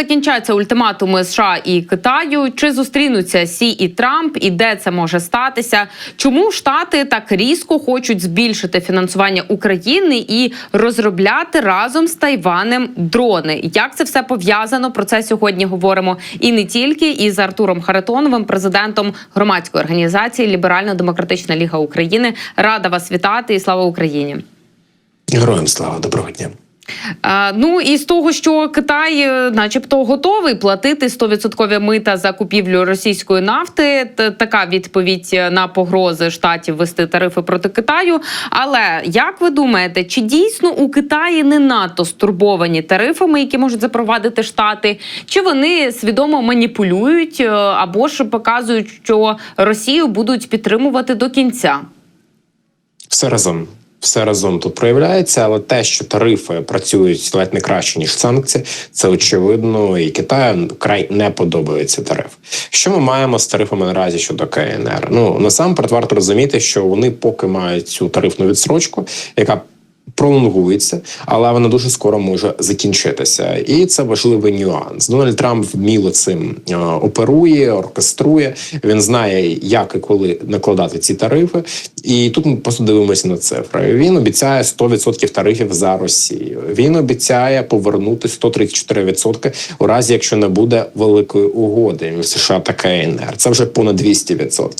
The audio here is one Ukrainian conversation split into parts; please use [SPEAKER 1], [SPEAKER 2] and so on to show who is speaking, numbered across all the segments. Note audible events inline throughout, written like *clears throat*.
[SPEAKER 1] закінчаться ультиматуми США і Китаю? Чи зустрінуться Сі і Трамп? І де це може статися? Чому Штати так різко хочуть збільшити фінансування України і розробляти разом з Тайванем дрони? Як це все пов'язано? Про це сьогодні говоримо і не тільки із Артуром Харитоновим, президентом громадської організації Ліберально-демократична ліга України. Рада вас вітати і слава Україні.
[SPEAKER 2] Героям слава доброго дня.
[SPEAKER 1] Ну і з того, що Китай, е, начебто, готовий платити 100% мита за купівлю російської нафти. Така відповідь на погрози штатів вести тарифи проти Китаю. Але як ви думаєте, чи дійсно у Китаї не надто стурбовані тарифами, які можуть запровадити штати, чи вони свідомо маніпулюють е, або ж показують, що Росію будуть підтримувати до кінця?
[SPEAKER 2] Все разом. Все разом тут проявляється, але те, що тарифи працюють ледь не краще ніж санкції, це очевидно, і Китаю край не подобається тариф. Що ми маємо з тарифами наразі щодо КНР? Ну насамперед варто розуміти, що вони поки мають цю тарифну відсрочку, яка пролонгується, але вона дуже скоро може закінчитися, і це важливий нюанс. Дональд Трамп вміло цим е, оперує, оркеструє. Він знає, як і коли накладати ці тарифи. І тут ми просто дивимося на цифри. Він обіцяє 100% тарифів за Росію. Він обіцяє повернути 134% у разі, якщо не буде великої угоди між США та КНР. Це вже понад 200%.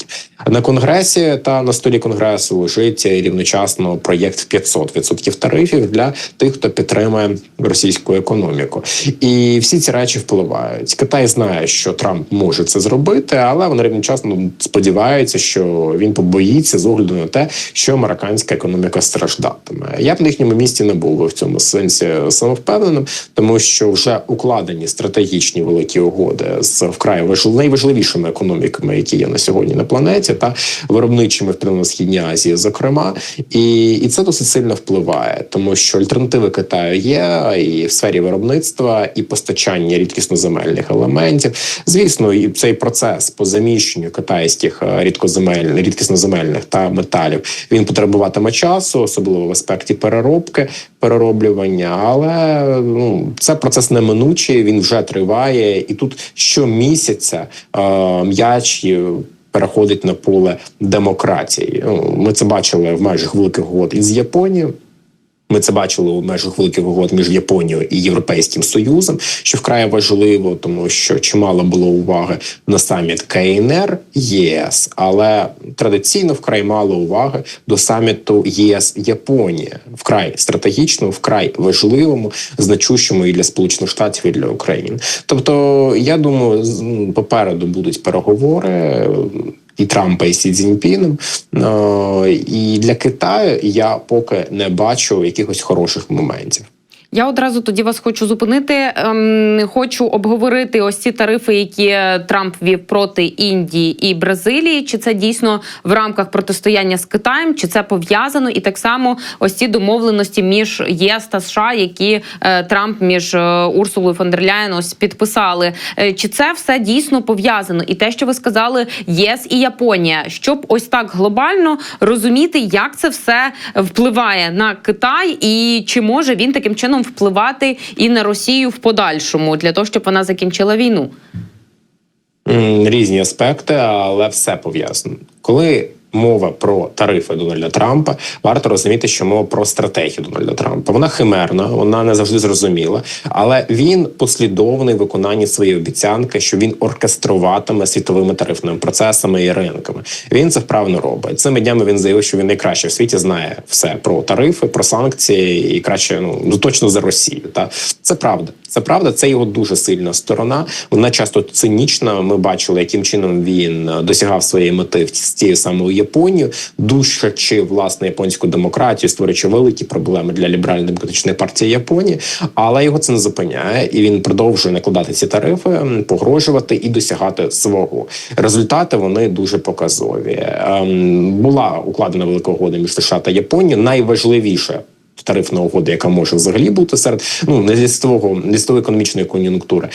[SPEAKER 2] На конгресі та на столі конгресу лежить рівночасно проєкт 500% тарифів для тих, хто підтримує російську економіку. І всі ці речі впливають. Китай знає, що Трамп може це зробити, але вони рівночасно сподіваються, що він побоїться з огляду на те, що американська економіка страждатиме. Я б на їхньому місці не був би в цьому сенсі самовпевненим, тому що вже укладені стратегічні великі угоди з вкрай важлив... найважливішими економіками, які є на сьогодні на планеті, та виробничими в Південно-Східній Азії, зокрема, і, і це досить сильно впливає, тому що альтернативи Китаю є і в сфері виробництва, і постачання рідкісноземельних елементів. Звісно, і цей процес по заміщенню китайських е, рідкоземельних рідкісноземельних та металів він потребуватиме часу, особливо в аспекті переробки, перероблювання. Але ну це процес неминучий, він вже триває, і тут щомісяця е, м'яч. Переходить на поле демократії. Ну, Ми це бачили в межах великих угод із Японією. Ми це бачили у межах великих угод між Японією і Європейським Союзом, що вкрай важливо, тому що чимало було уваги на саміт КНР ЄС, але традиційно вкрай мало уваги до саміту ЄС Японія, вкрай стратегічному, вкрай важливому, значущому і для Сполучених Штатів, і для України. Тобто, я думаю, попереду будуть переговори і Трампа, і Сі Цзіньпіном. Е, І для Китаю я поки не бачу якихось хороших моментів.
[SPEAKER 1] Я одразу тоді вас хочу зупинити. Ем, хочу обговорити ось ці тарифи, які Трамп вів проти Індії і Бразилії. Чи це дійсно в рамках протистояння з Китаєм, чи це пов'язано? І так само ось ці домовленості між ЄС та США, які е, Трамп між е, Урсулою фон дер Ляєн ось підписали. Е, чи це все дійсно пов'язано? І те, що ви сказали, ЄС і Японія, щоб ось так глобально розуміти, як це все впливає на Китай, і чи може він таким чином впливати і на Росію в подальшому для того, щоб вона закінчила війну?
[SPEAKER 2] Різні аспекти, але все пов'язано. Коли мова про тарифи Дональда Трампа, варто розуміти, що мова про стратегію Дональда Трампа. Вона химерна, вона не завжди зрозуміла, але він послідовний в виконанні своєї обіцянки, що він оркеструватиме світовими тарифними процесами і ринками. Він це вправно робить. Цими днями він заявив, що він найкраще в світі знає все про тарифи, про санкції і краще ну ну, точно за Росію. Та це правда. Це правда, це його дуже сильна сторона. Вона часто цинічна. Ми бачили, яким чином він е, досягав своєї мети в- тією самою Японією, душачи власне японську демократію, створюючи великі проблеми для ліберально-демократичної партії Японії. Але його це не зупиняє, і він продовжує накладати ці тарифи, погрожувати і досягати свого. Результати вони дуже показові. Ем, була укладена велика угода між США та Японією. Найважливіше тарифна угода, яка може взагалі бути серед ну не лістового лістової економічної кон'юнктури.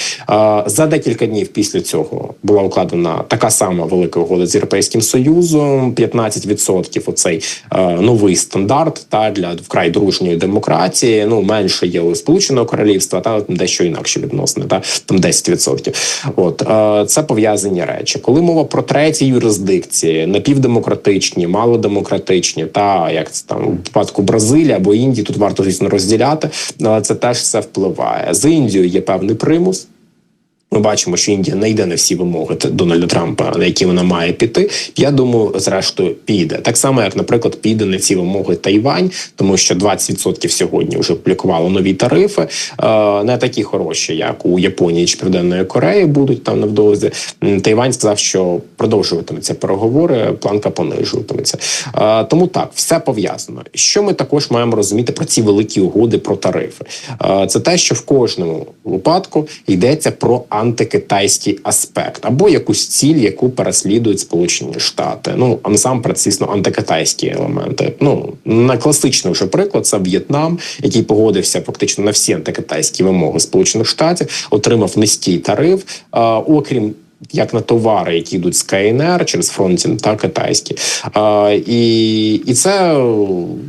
[SPEAKER 2] За декілька днів після цього була укладена така сама велика угода з європейським союзом. 15% оцей е, новий стандарт та для вкрай дружньої демократії. Ну менше є у Сполученого Королівства, та дещо інакше відносини, та там 10%. От е, це пов'язані речі. Коли мова про треті юрисдикції, напівдемократичні, малодемократичні, та як це там у випадку Бразилії або Індії, тут варто звісно розділяти, але це теж все впливає. З Індією є певний примус. Ми бачимо, що Індія не йде на всі вимоги Дональда Трампа, на які вона має піти. Я думаю, зрештою піде так само, як, наприклад, піде на ці вимоги Тайвань, тому що 20% сьогодні вже опублікували нові тарифи, е, не такі хороші, як у Японії чи Південної Кореї будуть там невдовзі. Тайвань сказав, що продовжуватиметься переговори, планка понижуватиметься. Е, Тому так, все пов'язано. Що ми також маємо розуміти про ці великі угоди про тарифи? Е, Це те, що в кожному випадку йдеться про антикитайський аспект або якусь ціль, яку переслідують Сполучені Штати. Ну насамперед, звісно, антикитайські елементи. Ну найкласичний вже приклад це В'єтнам, який погодився фактично на всі антикитайські вимоги Сполучених Штатів, отримав низький тариф, окрім. Як на товари, які йдуть з КНР через фронтін та китайські, а, і, і це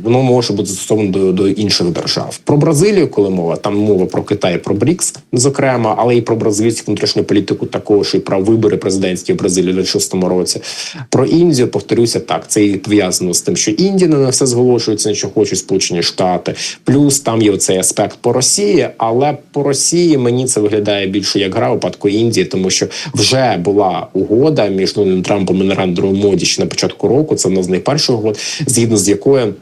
[SPEAKER 2] воно може бути застосовано до, до інших держав. Про Бразилію, коли мова там мова про Китай, про БРІКС, зокрема, але і про бразильську внутрішню політику, також і про вибори президентські в Бразилії в 2006 році. Про Індію повторюся так. Це і пов'язано з тим, що Індія не на все зголошується, на що хочуть Сполучені Штати. Плюс там є оцей аспект по Росії, але по Росії мені це виглядає більше як гра випадку Індії, тому що вже була угода між Дональдом Трампом і Нарендрою Моді ще на початку року. Це одна з найперших угод, згідно з якою.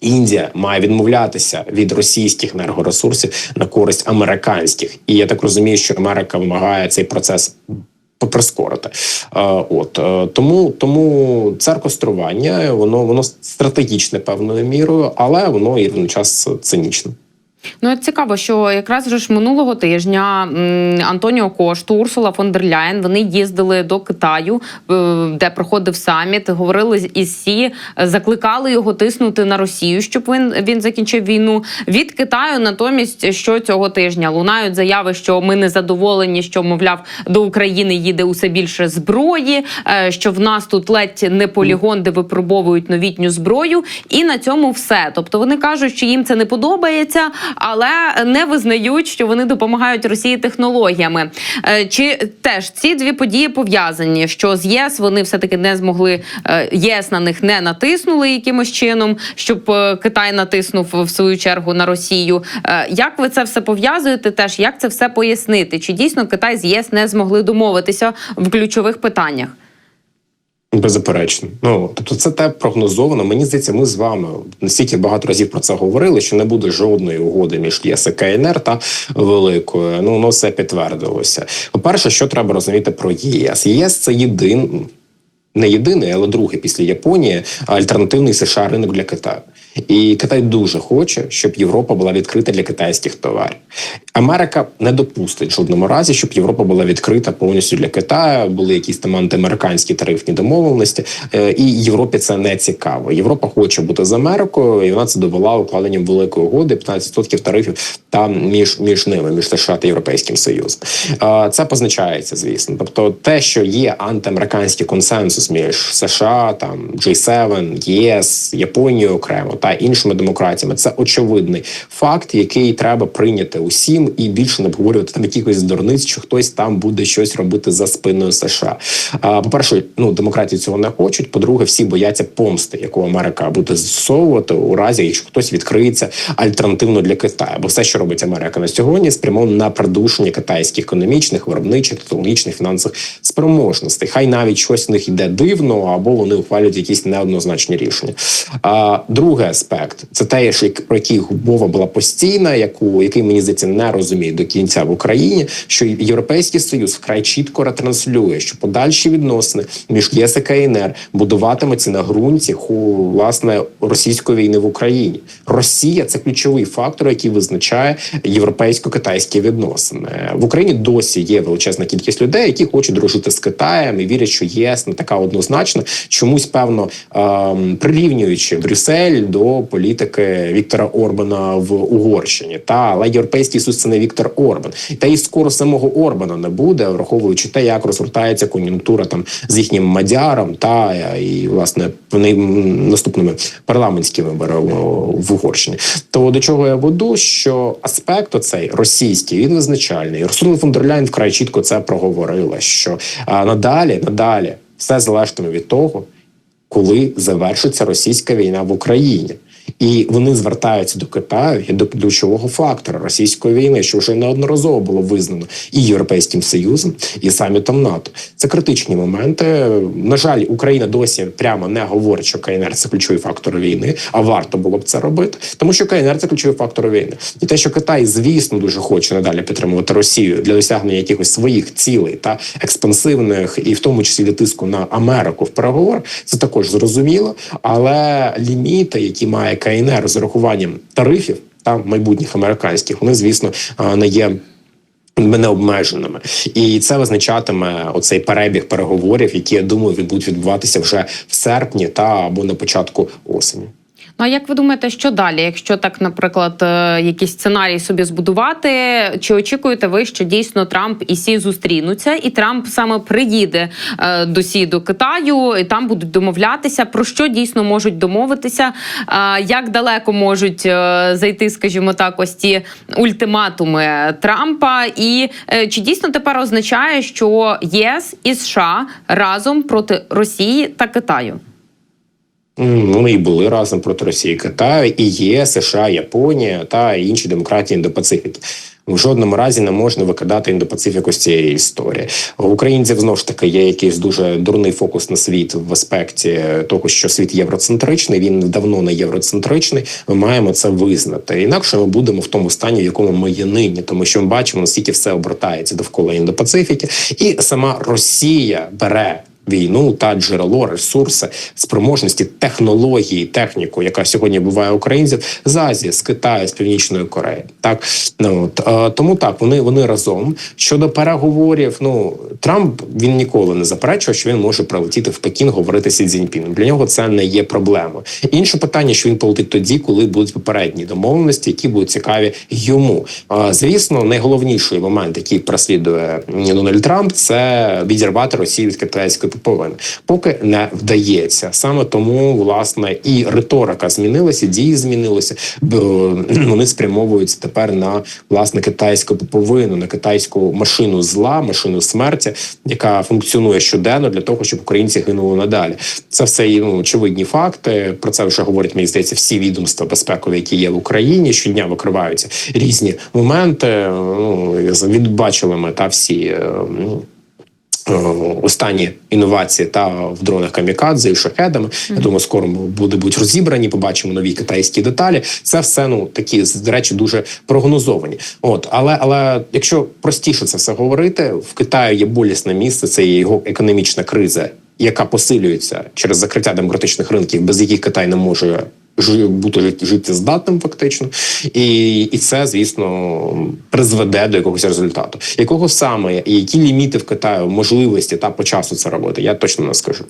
[SPEAKER 2] Індія має відмовлятися від російських енергоресурсів на користь американських, і я так розумію, що Америка вимагає цей процес прискорити. Е, От е, тому, тому це кострування, воно воно стратегічне певною мірою, але воно і водночас цинічне.
[SPEAKER 1] Ну цікаво, що якраз вже ж минулого тижня Антоніо Кошту, Урсула фон дер Ляєн, вони їздили до Китаю, е, де проходив саміт, говорили із Сі, закликали його тиснути на Росію, щоб він він закінчив війну. Від Китаю натомість, що цього тижня лунають заяви, що ми не задоволені, що мовляв до України їде усе більше зброї, е, що в нас тут ледь не полігон, де випробовують новітню зброю, і на цьому все. Тобто вони кажуть, що їм це не подобається, але не визнають, що вони допомагають Росії технологіями. Е, Чи теж ці дві події пов'язані? Що з ЄС вони все таки не змогли е, ЄС на них не натиснули якимось чином, щоб е, Китай натиснув в свою чергу на Росію. Як ви це все пов'язуєте? Теж як це все пояснити? Чи дійсно Китай з ЄС не змогли домовитися в ключових питаннях?
[SPEAKER 2] Беззаперечно. Ну тобто, це те прогнозовано. Мені здається, ми з вами настільки багато разів про це говорили, що не буде жодної угоди між ЄС і КНР та великою. Ну воно все підтвердилося. По перше, що треба розуміти про ЄС? ЄС це єдин. Не єдиний, але другий після Японії альтернативний США ринок для Китаю. І Китай дуже хоче, щоб Європа була відкрита для китайських товарів. Америка не допустить в жодному разі, щоб Європа була відкрита повністю для Китаю. Були якісь там антиамериканські тарифні домовленості, Е, і Європі це не цікаво. Європа хоче бути з Америкою, і вона це довела укладенням великої угоди 15% тарифів там між між ними, між США та Європейським Союзом. Е, Це позначається, звісно. Тобто, те, що є антиамериканський консенсус між США, там G7, ЄС, Японією окремо та іншими демократіями, це очевидний факт, який треба прийняти усім і більше не обговорювати там якихось дурниць, що хтось там буде щось робити за спиною США. А, По-перше, ну демократії цього не хочуть. По-друге, всі бояться помсти, яку Америка буде застосовувати у разі, якщо хтось відкриється альтернативно для Китаю. Бо все, що робить Америка на сьогодні, спрямовано на придушення китайських економічних, виробничих, технологічних, фінансових спроможностей. Хай навіть щось в них йде дивно, або вони ухвалюють якісь неоднозначні рішення. А другий аспект це те, що про який мова була постійна, яку який мені здається не розуміє до кінця в Україні, що Європейський союз вкрай чітко ретранслює, що подальші відносини між ЄС і КНР будуватимуться на ґрунті власне російської війни в Україні. Росія це ключовий фактор, який визначає європейсько-китайські відносини в Україні. Досі є величезна кількість людей, які хочуть дружити з Китаєм і вірять, що ЄС не така однозначно. Чомусь певно ем, прирівнюючи Брюссель до політики Віктора Орбана в Угорщині. Та але європейський союз це не Віктор Орбан, та і скоро самого Орбана не буде, враховуючи те, як розгортається кон'юнктура там з їхнім мадяром, та і власне вони наступними парламентськими в Угорщині. То до чого я веду, що аспект оцей російський він визначальний. Урсула фон дер Ляйн вкрай чітко це проговорила. Що а, надалі, надалі все залежатиме від того, коли завершиться російська війна в Україні. І вони звертаються до Китаю і до ключового фактора російської війни, що вже неодноразово було визнано і Європейським Союзом, і самітом НАТО. Це критичні моменти. На жаль, Україна досі прямо не говорить, що КНР це ключовий фактор війни, а варто було б це робити, тому що КНР це ключовий фактор війни. І те, що Китай, звісно, дуже хоче надалі підтримувати Росію для досягнення якихось своїх цілей та експансивних, і в тому числі для тиску на Америку в переговор, це також зрозуміло. Але ліміти, які має КНР з урахуванням тарифів та майбутніх американських, вони звісно не є. Необмеженими, і це визначатиме оцей перебіг переговорів, які я думаю, будуть відбуватися вже в серпні та або на початку осені.
[SPEAKER 1] А як ви думаєте, що далі? Якщо так, наприклад, е, якийсь сценарій собі збудувати, чи очікуєте ви, що дійсно Трамп і Сі зустрінуться, і Трамп саме приїде е, до Сі до Китаю, і там будуть домовлятися про що дійсно можуть домовитися? Е, Як далеко можуть зайти, скажімо так, ось ті ультиматуми Трампа? І чи дійсно тепер означає, що ЄС і США разом проти Росії та Китаю?
[SPEAKER 2] Вони і були разом проти Росії, Китаю, і є США, Японія та інші демократії Індопацифіки. В жодному разі не можна викидати індопацифіку з цієї історії. У українців знову ж таки є якийсь дуже дурний фокус на світ в аспекті того, що світ євроцентричний. Він давно не євроцентричний. Ми маємо це визнати. Інакше ми будемо в тому стані, в якому ми є нині, тому що ми бачимо наскільки все обертається довкола індопацифіки, і сама Росія бере. Війну та джерело, ресурси, спроможності, технології, техніку, яка сьогодні буває українців з Азії, з Китаю, з Північної Кореї. Так ну от, е, тому так вони вони разом щодо переговорів. Ну Трамп він ніколи не заперечував, що він може прилетіти в Пекін говорити Сі Цзіньпіном. Для нього це не є проблемою. Інше питання, що він полетить тоді, коли будуть попередні домовленості, які будуть цікаві йому. Е, Звісно, найголовніший момент, який прослідує Дональд Трамп, це відірвати Росію від китайської пуповини. Поки не вдається. Саме тому власне і риторика змінилася, дії змінилися. бо Вони спрямовуються тепер на власне китайську пуповину, на китайську машину зла, машину смерті, яка функціонує щоденно для того, щоб українці гинули надалі. Це все ну, очевидні факти. Про це вже говорять мені здається всі відомства безпекові, які є в Україні. Щодня викриваються різні моменти. Ну відбачили ми та всі. ну, Останні інновації та в дронах камікадзе і шахедами. Я думаю, скоро буде будуть розібрані. Побачимо нові китайські деталі. Це все ну такі речі, дуже прогнозовані. От але але якщо простіше це все говорити, в Китаї є болісне місце. Це є його економічна криза, яка посилюється через закриття демократичних ринків, без яких Китай не може. Бути жити життєздатним фактично, і, і це звісно призведе до якогось результату. Якого саме і які ліміти в Китаю можливості та по часу це робити? Я точно не скажу.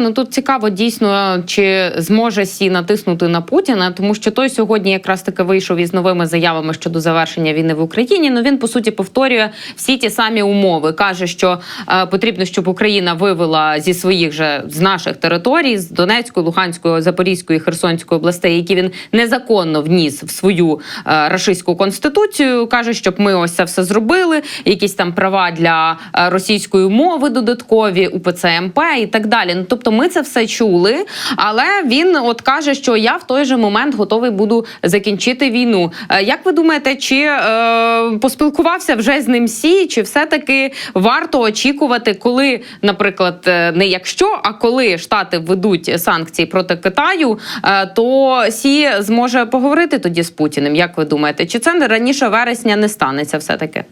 [SPEAKER 1] Ну тут цікаво дійсно, чи зможе Сі натиснути на Путіна, тому що той сьогодні якраз таки вийшов із новими заявами щодо завершення війни в Україні. Ну він по суті повторює всі ті самі умови. каже, що е, потрібно, щоб Україна вивела зі своїх же з наших територій з Донецької, Луганської, Запорізької, Херсонської областей, які він незаконно вніс в свою е, рашистську конституцію. каже, щоб ми ось це все зробили. Якісь там права для е, російської мови додаткові, УПЦ МП і так далі. Ну тобто, ми це все чули, але він от каже, що я в той же момент готовий буду закінчити війну. Е, Як ви думаєте, чи е, поспілкувався вже з ним сі, чи все-таки варто очікувати, коли, наприклад, е, не якщо, а коли Штати введуть санкції проти Китаю, е, то сі зможе поговорити тоді з Путіним? Як ви думаєте, чи це раніше вересня не станеться все таки?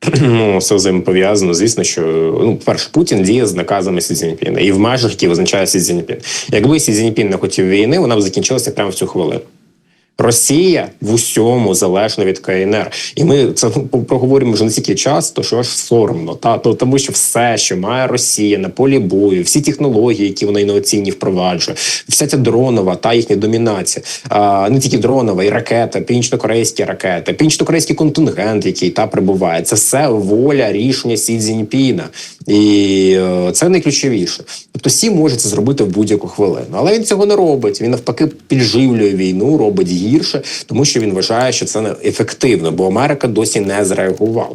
[SPEAKER 1] *clears throat*
[SPEAKER 2] Ну, все взаємопов'язано. Звісно, що ну, перше, Путін діє з наказами Сі Цзіньпіна і в межах, які визначає Сі Цзіньпін. Якби Сі Цзіньпін не хотів війни, вона б закінчилася прямо в цю хвилину. Росія в усьому залежна від КНР, і ми це проговоримо вже не стільки часто, що аж соромно. Та то тому, що все, що має Росія на полі бою, всі технології, які вона інноваційні впроваджує, вся ця дронова та їхня домінація, а не тільки дронова, і ракета, північно-корейські ракети, північно-корейський контингент, який та прибуває. Це все воля рішення Сі Цзіньпіна. І е, це найключовіше. Тобто Сі може це зробити в будь-яку хвилину, але він цього не робить. Він навпаки підживлює війну, робить гірше, тому що він вважає, що це не ефективно, бо Америка досі не зреагувала.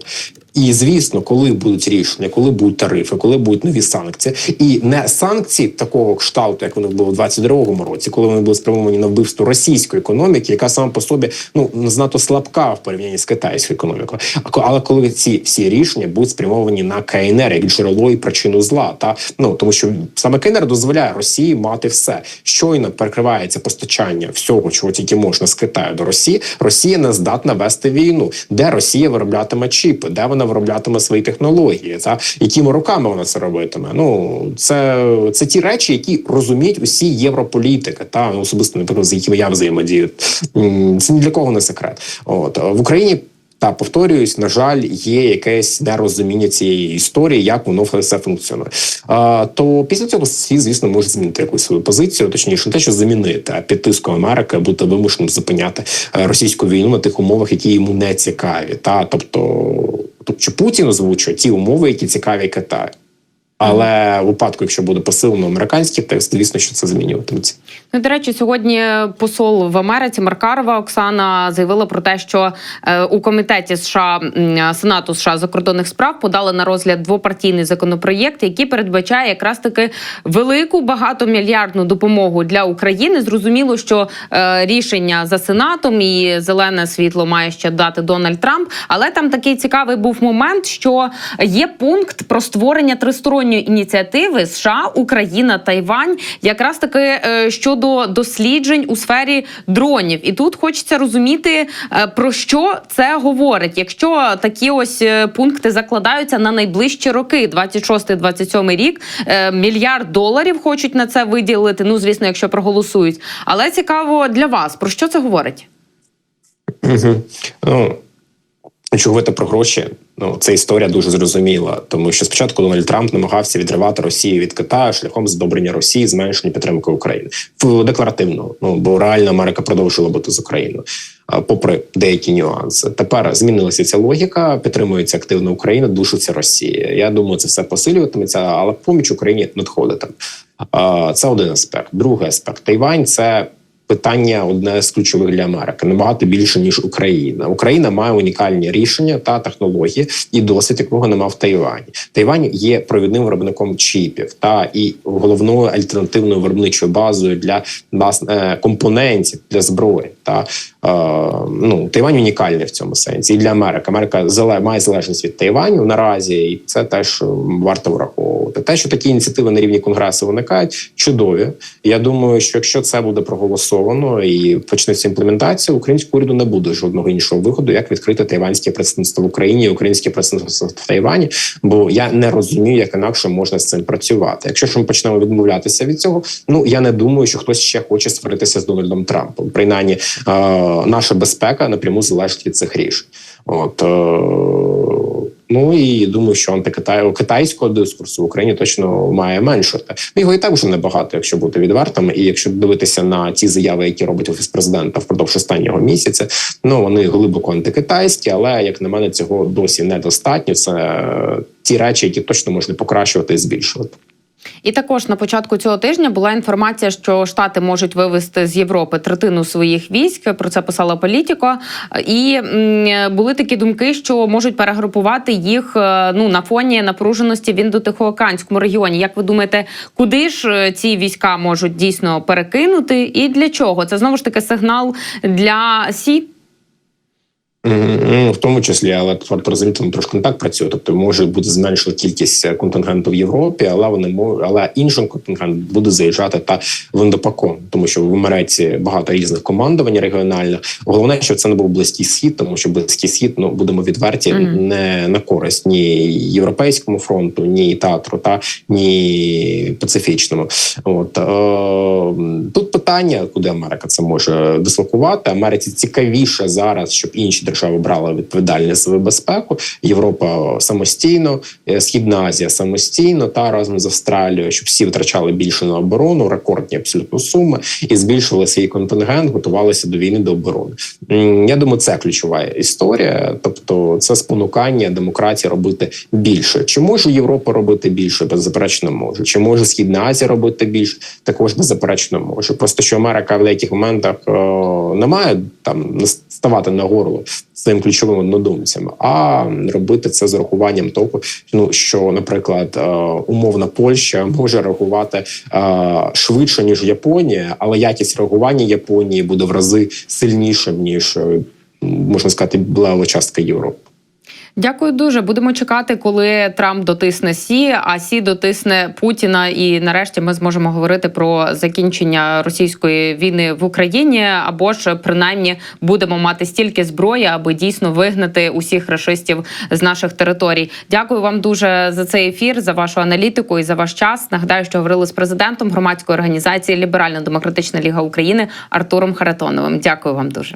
[SPEAKER 2] І звісно, коли будуть рішення, коли будуть тарифи, коли будуть нові санкції, і не санкції такого кшталту, як вони були в 22-му році, коли вони були спрямовані на вбивство російської економіки, яка сама по собі ну знато слабка в порівнянні з китайською економікою. Але коли ці всі рішення будуть спрямовані на КНР як джерело і причину зла, та ну тому що саме КНР дозволяє Росії мати все. Щойно перекривається постачання всього, чого тільки можна з Китаю до Росії. Росія не здатна вести війну, де Росія вироблятиме чіпи, де вона вироблятиме свої технології, та якими роками вона це робитиме. Ну це, це ті речі, які розуміють усі європолітики, та ну, особисто наприклад, з якими я взаємодію. Це ні для кого не секрет. От в Україні. Та повторююсь, на жаль, є якесь нерозуміння цієї історії, як воно все функціонує. А, то після цього всі, звісно, може змінити якусь свою позицію, точніше, не те, що замінити, а під тиском Америки бути вимушеним зупиняти е, російську війну на тих умовах, які йому не цікаві. Та тобто, тобто Путін озвучує ті умови, які цікаві Китаю. Але в випадку, якщо буде посилено американський текст, звісно, що це змінюватиметься.
[SPEAKER 1] Ну, до речі, сьогодні посол в Америці Маркарова Оксана заявила про те, що е, у комітеті США Сенату США закордонних справ подали на розгляд двопартійний законопроєкт, який передбачає якраз таки велику багатомільярдну допомогу для України. Зрозуміло, що е, рішення за сенатом і зелене світло має ще дати Дональд Трамп. Але там такий цікавий був момент, що є пункт про створення тристоронньої ініціативи США, Україна, Тайвань, якраз таки е, щодо досліджень у сфері дронів. І тут хочеться розуміти, е, про що це говорить. Якщо такі ось е, пункти закладаються на найближчі роки, 26-27 рік, мільярд доларів хочуть на це виділити. Ну, звісно, якщо проголосують. Але цікаво для вас, про що це говорить?
[SPEAKER 2] Угу. Ну, якщо говорити про гроші, ну це історія дуже зрозуміла, тому що спочатку Дональд Трамп намагався відривати Росію від Китаю шляхом здобрення Росії, зменшення підтримки України декларативно. Ну бо реально Америка продовжила бути з Україною, попри деякі нюанси. Тепер змінилася ця логіка, підтримується активно Україна, душиться Росія. Я думаю, це все посилюватиметься, але поміч Україні надходитиме. Це один аспект. Другий аспект Тайвань це питання одне з ключових для Америки набагато більше ніж Україна. Україна має унікальні рішення та технології і досвід, якого немає Тайвані. Тайвань є провідним виробником чіпів та і головною альтернативною виробничою базою для нас е, компонентів для зброї. Та ну Тайвань унікальний в цьому сенсі і для Америки. Америка зале має залежність від Тайваню наразі, і це теж варто враховувати. Те, що такі ініціативи на рівні конгресу виникають, чудові. Я думаю, що якщо це буде проголосовано і почнеться імплементація, українського уряду не буде жодного іншого виходу, як відкрити тайванське представництво в Україні, і українське представництво в Тайвані. Бо я не розумію, як інакше можна з цим працювати. Якщо ж ми почнемо відмовлятися від цього, ну я не думаю, що хтось ще хоче сваритися з Дональдом Трампом. Принаймні, наша безпека напряму залежить від цих рішень. От е, ну і думаю, що антикитаю китайського дискурсу в Україні точно має меншати. Ну, Його і так вже небагато, якщо бути відвертими. І якщо дивитися на ті заяви, які робить офіс президента впродовж останнього місяця, ну вони глибоко антикитайські, але як на мене, цього досі недостатньо. Це е, ті речі, які точно можна покращувати і збільшувати.
[SPEAKER 1] І також на початку цього тижня була інформація, що Штати можуть вивести з Європи третину своїх військ. Про це писала політико. І були такі думки, що можуть перегрупувати їх е, ну на фоні напруженості в індотихоокеанському регіоні. Як ви думаєте, куди ж е, ці війська можуть дійсно перекинути, і для чого? Це знову ж таки сигнал для СІ.
[SPEAKER 2] Ну, в тому числі, але варто трошки не так працює. Тобто може бути зменшена кількість е, контингенту в Європі, але вони мо- але інший контингент буде заїжджати та в Індопаком, тому що в Америці багато різних командувань регіональних. Головне, щоб це не був близький схід, тому що близький схід, ну будемо відверті,
[SPEAKER 1] Мгм.
[SPEAKER 2] не на користь ні європейському фронту, ні театру, та ні пацифічному. От е, тут питання, куди Америка це може дислокувати. Америці цікавіше зараз, щоб інші держави брали відповідальність за безпеку. Європа самостійно, е, Східна Азія самостійно та разом з Австралією, щоб всі витрачали більше на оборону, рекордні абсолютно суми, і збільшували свій контингент, готувалися до війни до оборони. Я думаю, це ключова історія. Тобто, це спонукання демократії робити більше. Чи може Європа робити більше? Беззаперечно може. Чи може Східна Азія робити більше? Також беззаперечно може. Просто що Америка в деяких моментах е, не має там ставати на горло своїм ключовим однодумцям, а робити це з урахуванням того, ну що, наприклад, е, умовна Польща може реагувати е, швидше ніж Японія, але якість реагування Японії буде в рази сильнішим ніж е, можна сказати, була частка Європи.
[SPEAKER 1] Дякую дуже. Будемо чекати, коли Трамп дотисне Сі, а Сі дотисне Путіна. І нарешті ми зможемо говорити про закінчення російської війни в Україні, або ж принаймні будемо мати стільки зброї, аби дійсно вигнати усіх рашистів з наших територій. Дякую вам дуже за цей ефір, за вашу аналітику і за ваш час. Нагадаю, що говорили з президентом громадської організації Ліберально-демократична ліга України Артуром Харатоновим. Дякую вам дуже.